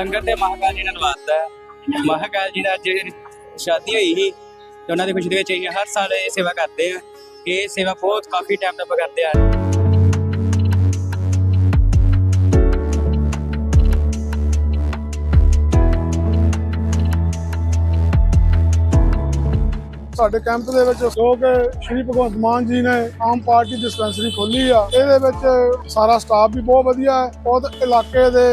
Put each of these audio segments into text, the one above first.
ਲੰਗਰ ਤੇ ਮਹਾਕਾਲ ਜੀ ਨੇ ਲਵਾਤਾ ਹੈ। ਮਹਾਕਾਲ ਜੀ ਦਾ ਅੱਜ ਸ਼ਾਦੀ ਹੋਈ ਸੀ ਤੇ ਉਹਨਾਂ ਦੀ ਖੁਸ਼ੀ ਦੇ ਵਿੱਚ ਅਸੀਂ ਹਰ ਸਾਲ ਇਹ ਸੇਵਾ ਕਰਦੇ ਆ ਇਹ ਸੇਵਾ ਬਹੁਤ ਕਾਫੀ ਟਾਈਮ ਤੋਂ ਕਰਦੇ ਆ। ਸਾਡੇ ਕੈਂਪ ਦੇ ਵਿੱਚ ਜੋ ਕਿ ਸ਼੍ਰੀ ਭਗਵੰਤ ਮਾਨ ਜੀ ਨੇ ਆਮ ਪਾਰਟੀ ਡਿਸਪੈਂਸਰੀ ਖੋਲੀ ਆ, ਇਹਦੇ ਵਿੱਚ ਸਾਰਾ ਸਟਾਫ ਵੀ ਬਹੁਤ ਵਧੀਆ ਹੈ। ਬਹੁਤ ਇਲਾਕੇ ਦੇ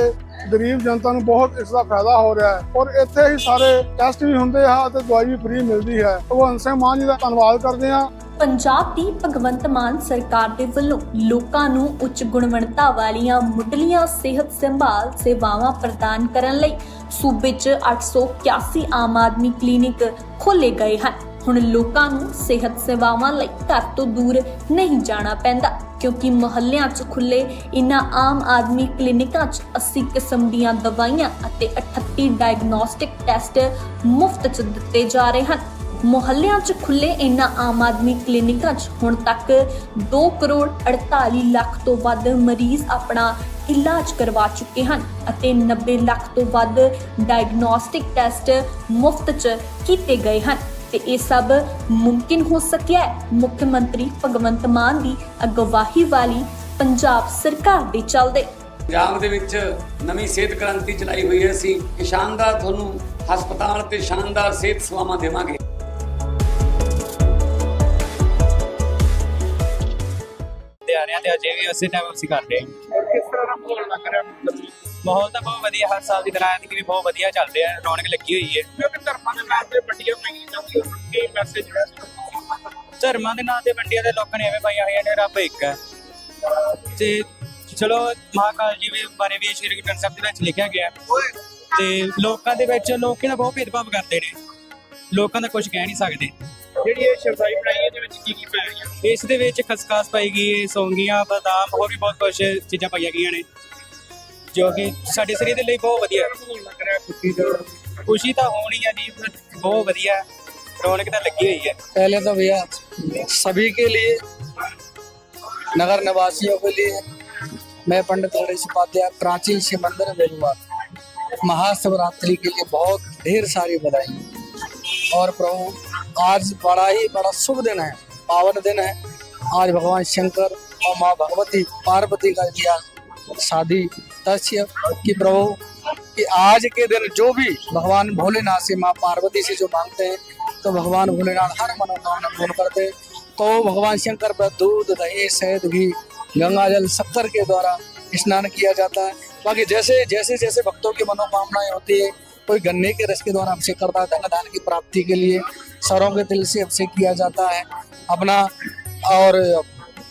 ਗਰੀਬ ਜਨਤਾ ਨੂੰ ਬਹੁਤ ਇਸ ਦਾ ਫਾਇਦਾ ਹੋ ਰਿਹਾ ਹੈ। ਔਰ ਇੱਥੇ ਹੀ ਸਾਰੇ ਟੈਸਟ ਵੀ ਹੁੰਦੇ ਆ ਅਤੇ ਦਵਾਈ ਵੀ ਫ੍ਰੀ ਮਿਲਦੀ ਹੈ। ਭਗਵੰਤ ਸਿੰਘ ਮਾਨ ਜੀ ਦਾ ਧੰਨਵਾਦ ਕਰਦੇ ਹਾਂ। ਪੰਜਾਬ ਦੀ ਭਗਵੰਤ ਮਾਨ ਸਰਕਾਰ ਦੇ ਵੱਲੋਂ ਲੋਕਾਂ ਨੂੰ ਉੱਚ ਗੁਣਵੱਤਾ ਵਾਲੀਆਂ ਮੁੱਢਲੀਆਂ ਸਿਹਤ ਸੰਭਾਲ ਸੇਵਾਵਾਂ ਪ੍ਰਦਾਨ ਕਰਨ ਲਈ ਸੂਬੇ 'ਚ 881 ਆਮ ਆਦਮੀ ਕਲੀਨਿਕ ਖੋਲੇ ਗਏ ਹਨ। ਹੁਣ ਲੋਕਾਂ ਨੂੰ ਸਿਹਤ ਸੇਵਾਵਾਂ ਲਈ ਘਰ ਤੋਂ ਦੂਰ ਨਹੀਂ ਜਾਣਾ ਪੈਂਦਾ, ਕਿਉਂਕਿ ਮੁਹੱਲਿਆਂ 'ਚ ਖੁੱਲੇ ਇਨ੍ਹਾਂ ਆਮ ਆਦਮੀ ਕਲੀਨਿਕਾਂ 'ਚ 80 ਕਿਸਮ ਦੀਆਂ ਦਵਾਈਆਂ ਅਤੇ 38 ਡਾਇਗਨੋਸਟਿਕ ਟੈਸਟ ਮੁਫਤ 'ਚ ਦਿੱਤੇ ਜਾ ਰਹੇ ਹਨ। ਮੁਹੱਲਿਆਂ 'ਚ ਖੁੱਲੇ ਇਨ੍ਹਾਂ ਆਮ ਆਦਮੀ ਕਲੀਨਿਕਾਂ 'ਚ ਹੁਣ ਤੱਕ 2 ਕਰੋੜ 48 ਲੱਖ ਤੋਂ ਵੱਧ ਮਰੀਜ਼ ਆਪਣਾ ਇਲਾਜ ਕਰਵਾ ਚੁੱਕੇ ਹਨ ਅਤੇ 90 ਲੱਖ ਤੋਂ ਵੱਧ ਡਾਇਗਨੋਸਟਿਕ ਟੈਸਟ ਮੁਫਤ 'ਚ ਕੀਤੇ ਗਏ ਹਨ। ਤੇ ਇਹ ਸਭ ਮੁਮਕਿਨ ਹੋ ਸਕਿਆ ਹੈ। ਮੁੱਖ ਮੰਤਰੀ ਭਗਵੰਤ ਮਾਨ ਦੀ ਅਗਵਾਈ ਵਾਲੀ ਪੰਜਾਬ ਸਰਕਾਰ ਦੇ ਚੱਲਦੇ। ਪੰਜਾਬ ਦੇ ਵਿੱਚ ਨਵੀਂ ਸਿਹਤ ਕ੍ਰਾਂਤੀ ਚਲਾਈ ਹੋਈ ਹੈ। ਅਸੀਂ ਕਿ ਸ਼ਾਨਦਾਰ ਤੁਹਾਨੂੰ ਹਸਪਤਾਲ ਤੇ ਸ਼ਾਨਦਾਰ ਸਿਹਤ ਸੇਵਾਵਾਂ ਦੇਵਾਂਗੇ। ਤੇ ਆ ਰਹੇ ਹਾਂ ਤੇ ਅਜੇ ਵੀ ਉਸੇ ਟਾਈਮ ਅਸੀਂ ਕਰ ਰਹੇ ਹਾਂ। ਕਿਸ ਤਰ੍ਹਾਂ ਦਾ ਮਾਹੌਲ ਲੱਗ ਰਿਹਾ ਮਾਹੌਲ ਤਾਂ ਬਹੁਤ ਵਧੀਆ ਹਰ ਸਾਲ ਦੀ ਤਰ੍ਹਾਂ ਐਤਕੀ ਵੀ ਬਹੁਤ ਵਧੀਆ ਚੱਲ ਰਿਹਾ ਹੈ ਰੌਣਕ ਲੱਗੀ ਹੋਈ ਹੈ। ਕਿਉਂਕਿ ਧਰਮਾਂ ਦੇ ਨਾਮ ਤੇ ਵੱਡੀਆਂ ਨਹੀਂ ਜਾਂਦੀਆਂ ਕੀ ਮੈਸੇਜ ਧਰਮਾਂ ਦੇ ਨਾਂ ਤੇ ਵੰਡੀਆਂ ਦੇ ਲੋਕਾਂ ਨੇ ਐਵੇਂ ਪਾਈਆਂ ਹੋਈਆਂ ਨੇ ਰੱਬ ਇੱਕ ਹੈ। ਤੇ ਚਲੋ ਮਹਾਕਾਲ ਜੀ ਦੇ ਬਾਰੇ ਵੀ ਸ਼੍ਰੀ ਗੁਰੂ ਸਾਹਿਬ ਦੇ ਵਿੱਚ ਲਿਖਿਆ ਗਿਆ। ਤੇ ਲੋਕਾਂ ਦੇ ਵਿੱਚ ਲੋਕੀ ਦਾ ਬਹੁਤ ਭੇਦਭਾਵ ਕਰਦੇ ਨੇ। ਲੋਕਾਂ ਦਾ ਕੁਝ ਕਹਿ ਨਹੀਂ ਸਕਦੇ। ਜਿਹੜੀ ਇਹ ਸ਼ਰਦਾਈ ਬਣਾਈ ਹੈ ਦੇ ਵਿੱਚ ਕੀ ਕੀ ਪਾਇਆ ਗਿਆ ਇਸ ਦੇ ਵਿੱਚ ਖਸਖਾਸ ਪਾਈ ਗਈ ਹੈ ਸੌਂਗੀਆਂ ਬਦਾਮ ਹੋਰ ਵੀ ਬਹੁਤ ਕੁਝ ਚੀਜ਼ਾਂ ਪਾਈਆਂ ਗਈਆਂ ਨੇ। ਜੋ ਕਿ ਸਾਡੇ ਸਰੀਰ ਦੇ ਲਈ ਬਹੁਤ ਵਧੀਆ ਹੈ ਮਾਹੌਲ ਲੱਗ ਰਿਹਾ ਖੁਸ਼ੀ ਦਾ ਖੁਸ਼ੀ ਤਾਂ ਹੋਣੀ ਹੈ ਜੀ ਬਹੁਤ ਵਧੀਆ ਹੈ। ਰੌਣਕ ਤਾਂ ਲੱਗੀ ਹੋਈ ਹੈ पहले तो भैया सभी के लिए नगर निवासियों के लिए मैं पंडित गणेश उपाध्याय प्राचीन शिव मंदिर बेलुआ महाशिवरात्रि के लिए बहुत ढेर सारी बधाई और प्रभु आज बड़ा ही बड़ा शुभ दिन है पावन दिन है आज भगवान शंकर और माँ भगवती पार्वती का किया शादी तस्य कि प्रभु कि आज के दिन जो भी भगवान भोलेनाथ से माँ पार्वती से जो मांगते हैं तो भगवान भोलेनाथ हर मनोकामना पूर्ण करते हैं। तो भगवान शंकर पर दूध, दही शहद घी, गंगा जल शक्कर के द्वारा स्नान किया जाता है बाकी जैसे जैसे जैसे भक्तों की मनोकामनाएँ होती है, कोई गन्ने के रस के द्वारा अभिषेक करता है धन धान की प्राप्ति के लिए सरों के तिल से अभिषेक किया जाता है अपना और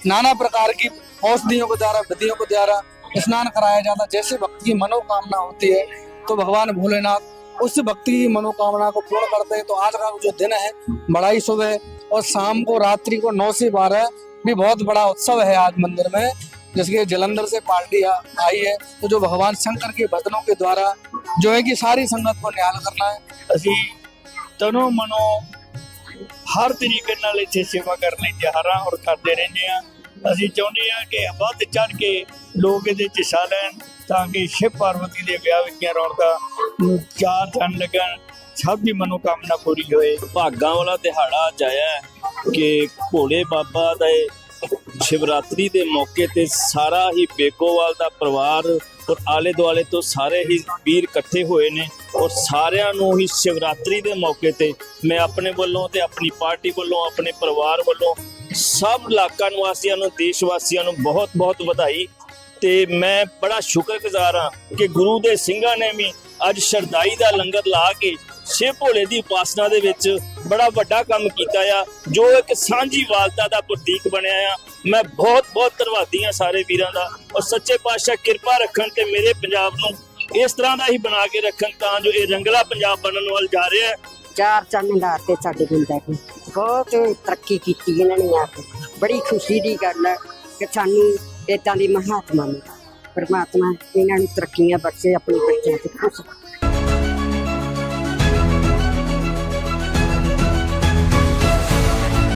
नाना प्रकार की औषधियों के द्वारा, विधियों के द्वारा स्नान कराया जाता है जैसे भक्त की मनोकामना होती है तो भगवान भोलेनाथ उस भक्ति की मनोकामना को पूर्ण करते हैं तो आज का जो दिन है बड़ा ही शुभ है और शाम को रात्रि को नौ से बारह भी बहुत बड़ा उत्सव है आज मंदिर में जिसके जलंधर से पार्टी आ- आई है तो जो भगवान शंकर के भजनों के द्वारा जो है कि सारी संगत को निहाल करना है ਅਸੀਂ ਤਨੋ ਮਨੋ ਹਰ ਤਰੀਕੇ ਨਾਲ ਇੱਥੇ ਸੇਵਾ ਕਰਨ ਲਈ ਤਿਆਰ ਹਾਂ ਔਰ ਕਰਦੇ ਰਹਿੰਦੇ ਆ ਅਸੀਂ ਚਾਹੁੰਦੇ ਹਾਂ ਕਿ ਵੱਧ ਚੜ ਕੇ ਲੋਕ ਇਹਦੇ 'ਚ ਹਿੱਸਾ ਲੈਣ ਤਾਂ ਕਿ ਸ਼ਿਵ ਪਾਰਵਤੀ ਦੇ ਵਿਆਹ ਵਿੱਚ ਰੌਣਕਾਂ ਚਾਰ ਚੰਨ ਲੱਗਣ, ਸਭ ਦੀ ਮਨੋਕਾਮਨਾ ਪੂਰੀ ਹੋਏ। ਭਾਗਾਂ ਵਾਲਾ ਦਿਹਾੜਾ ਅੱਜ ਆਇਆ ਹੈ ਕਿ ਭੋਲੇ ਬਾਬਾ ਦੇ ਸ਼ਿਵਰਾਤਰੀ ਦੇ ਮੌਕੇ ਤੇ ਸਾਰਾ ਹੀ ਬੇਗੋਵਾਲ ਦਾ ਪਰਿਵਾਰ ਔਰ ਆਲੇ ਦੁਆਲੇ ਤੋਂ ਸਾਰੇ ਹੀ ਵੀਰ ਇਕੱਠੇ ਹੋਏ ਨੇ ਔਰ ਸਾਰਿਆਂ ਨੂੰ ਹੀ ਸ਼ਿਵਰਾਤਰੀ ਦੇ ਮੌਕੇ ਤੇ ਮੈਂ ਆਪਣੇ ਵੱਲੋਂ ਤੇ ਆਪਣੀ ਪਾਰਟੀ ਵੱਲੋਂ, ਆਪਣੇ ਪਰਿਵਾਰ ਵੱਲੋਂ ਸਭ ਇਲਾਕਾ ਨਿਵਾਸੀਆਂ ਨੂੰ ਦੇਸ਼ ਵਾਸੀਆਂ ਨੂੰ ਬਹੁਤ ਬਹੁਤ ਵਧਾਈ। ਤੇ ਮੈਂ ਬੜਾ ਸ਼ੁਕਰਗੁਜ਼ਾਰ ਹਾਂ ਕਿ ਗੁਰੂ ਦੇ ਸਿੰਘਾਂ ਨੇ ਵੀ ਅੱਜ ਸ਼ਰਦਾਈ ਦਾ ਲੰਗਰ ਲਾ ਕੇ ਸ਼ਿਵ ਭੋਲੇ ਦੀ ਉਪਾਸਨਾ ਦੇ ਵਿੱਚ ਬੜਾ ਵੱਡਾ ਕੰਮ ਕੀਤਾ ਆ, ਜੋ ਇੱਕ ਸਾਂਝੀ ਵਾਲਤਾ ਦਾ ਪ੍ਰਤੀਕ ਬਣਿਆ ਆ। ਮੈਂ ਬਹੁਤ ਬਹੁਤ ਧੰਨਵਾਦੀ ਹਾਂ ਸਾਰੇ ਵੀਰਾਂ ਦਾ। ਔਰ ਸੱਚੇ ਪਾਤਸ਼ਾਹ ਕਿਰਪਾ ਰੱਖਣ ਤੇ ਮੇਰੇ ਪੰਜਾਬ ਨੂੰ ਇਸ ਤਰ੍ਹਾਂ ਦਾ ਹੀ ਬਣਾ ਕੇ ਰੱਖਣ ਤਾਂ ਜੋ ਇਹ ਰੰਗਲਾ ਪੰਜਾਬ ਬਣਨ ਵੱਲ ਜਾ ਰਿਹਾ ਹੈ। ਚਾਰ ਚੰਨ ਲਾਤੇ ਸਾਡੇ ਪਿੰਡਾਂ ਬਹੁਤ ਤਰੱਕੀ ਕੀਤੀ ਇਹਨਾਂ ਨੇ ਆਪ ਬੜੀ ਖੁਸ਼ੀ ਦੀ ਗੱਲ ਹੈ ਕਿ ਸਾਨੂੰ ਇਦਾਂ ਦੀ ਮਹਾਤਮਾ ਨੇ ਪਰਮਾਤਮਾ ਇਹਨਾਂ ਨੂੰ ਤਰੱਕੀਆਂ ਬਖਸ਼ੇ, ਆਪਣੇ ਬੱਚਿਆਂ ਤੇ ਖੁਸ਼